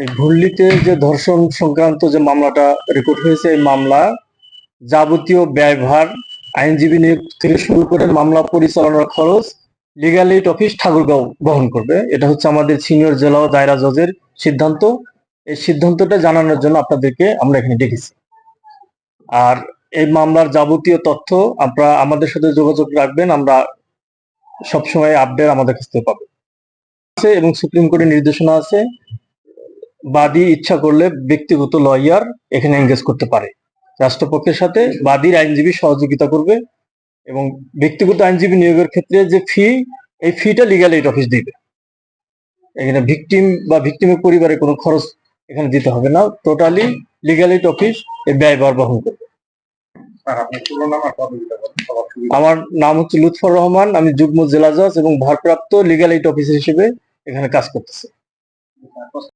এই ভুল্লিতে যে ধর্ষণ সংক্রান্ত যে মামলাটা রেকর্ড হয়েছে, এই মামলা যাবতীয় ব্যয়ভার, আইনজীবী নিয়োগ থেকে শুরু করে মামলা পরিচালনার খরচ লিগাল এইড অফিস ঠাকুরগাঁও বহন করবে। এটা হচ্ছে আমাদের সিনিয়র জেলা ও দায়রা জজের সিদ্ধান্ত। এই সিদ্ধান্তটা জানানোর জন্য আপনাদেরকে আমরা এখানে ডেকেছি। আর এই মামলার যাবতীয় তথ্য আপনারা আমাদের সাথে যোগাযোগ রাখবেন, আমরা সবসময় আপডেট আমাদের কাছ থেকে আছে এবং সুপ্রিম কোর্টের নির্দেশনা আছে। বাদী ইচ্ছা করলে ব্যক্তিগত লয়ার এখানে এঙ্গেজ করতে পারে। রাষ্ট্রপক্ষের সাথে বাদীর আইনজীবী সহযোগিতা করবে এবং ব্যক্তিগত আইনজীবী নিয়োগের ক্ষেত্রে যে ফি এই ফিটা লিগাল এইড অফিস দিবে। এখানে ভিকটিম বা ভিকটিমের পরিবারে কোনো খরচ এখানে দিতে হবে না। টোটালি লিগাল এইড অফিস এই ব্যয়ভার বহন করবে। আমার নাম হচ্ছে লুৎফর রহমান আমি যুগ্ম জেলা জজ এবং ভারপ্রাপ্ত লিগাল এইড অফিসার হিসেবে এখানে কাজ করতেছি।